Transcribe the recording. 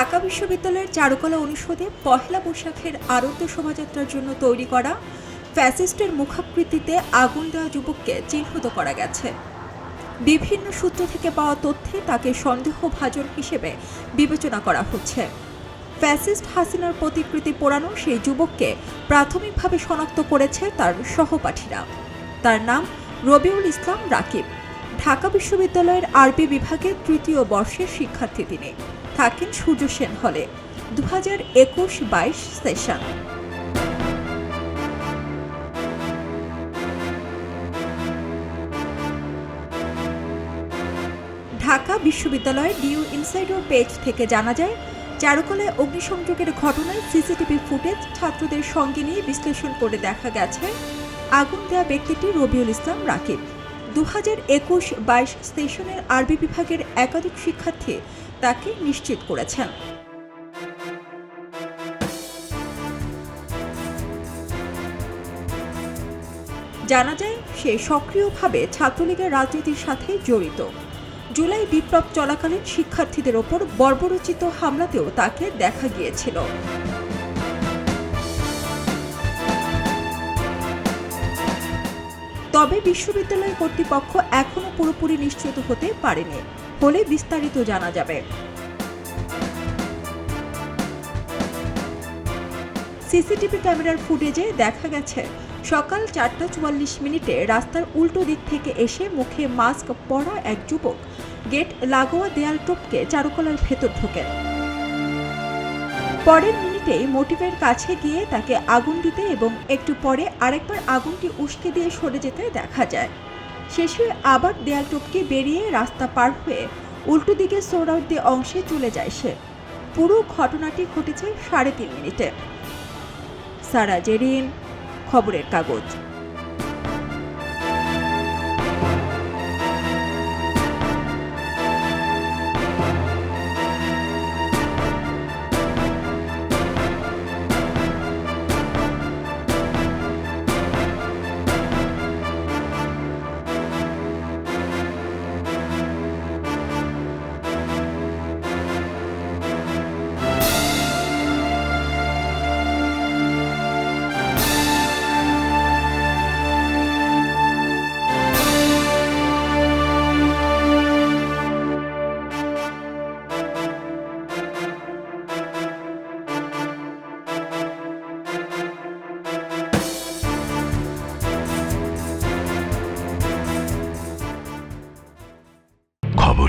ঢাকা বিশ্ববিদ্যালয়ের চারুকলা অনুষদে পহেলা বৈশাখের আরোগ্য শোভাযাত্রার জন্য তৈরি করা ফ্যাসিস্টের মুখাকৃতিতে আগুন দেওয়া যুবককে চিহ্নিত করা গেছে। বিভিন্ন সূত্র থেকে পাওয়া তথ্যে তাকে সন্দেহভাজন হিসেবে বিবেচনা করা হচ্ছে। ফ্যাসিস্ট হাসিনার প্রতিকৃতি পোড়ানো সেই যুবককে প্রাথমিকভাবে শনাক্ত করেছে তার সহপাঠীরা। তার নাম রবিউল ইসলাম রাকিব। ঢাকা বিশ্ববিদ্যালয়ের আরবি বিভাগের তৃতীয় বর্ষের শিক্ষার্থী তিনি। থাকেন সূর্য সেন হলে দু হাজার একুশ বাইশ সেশন। ঢাকা বিশ্ববিদ্যালয়ের নিউ ইনসাইডর পেজ থেকে জানা যায় চারুকলায় অগ্নিসংযোগের ঘটনায় সিসিটিভি ফুটেজ ছাত্রদের সঙ্গে নিয়ে বিশ্লেষণ করে দেখা গেছে আগুন দেওয়া ব্যক্তিটি রবিউল ইসলাম রাকিব। দু হাজার একুশ বাইশ সেশনের আরবি বিভাগের একাধিক শিক্ষার্থী তাকে নিশ্চিত করেছেন। জানা যায়, সে সক্রিয়ভাবে ছাত্রলীগের রাজনীতির সাথে জড়িত। জুলাই বিপ্লব চলাকালীন শিক্ষার্থীদের ওপর বর্বরচিত হামলাতেও তাকে দেখা গিয়েছিল। তবে বিশ্ববিদ্যালয় কর্তৃপক্ষ এখনও পুরোপুরি নিশ্চিত হতে পারেনি। হলে বিস্তারিত জানা যাবে। সিসিটিভি ক্যামেরার ফুটেজে দেখা গেছে, সকাল চারটা চুয়াল্লিশ মিনিটে রাস্তার উল্টো দিক থেকে এসে মুখে মাস্ক পরা এক যুবক গেট লাগোয়া দেয়াল টোপকে চারুকলার ভেতর ঢোকেন। পরের মিনিটেই মোটিভের কাছে গিয়ে তাকে আগুন দিতে এবং একটু পরে আরেকবার আগুনটি উস্কে দিয়ে সরে যেতে দেখা যায়। শেষে আবার দেয়াল টপকে বেরিয়ে রাস্তা পার হয়ে উল্টো দিকে সোরাউদ্দি অংশে চলে যায় সে। পুরো ঘটনাটি ঘটেছে সাড়ে তিন মিনিটে। সারা জেরিন, খবরের কাগজ।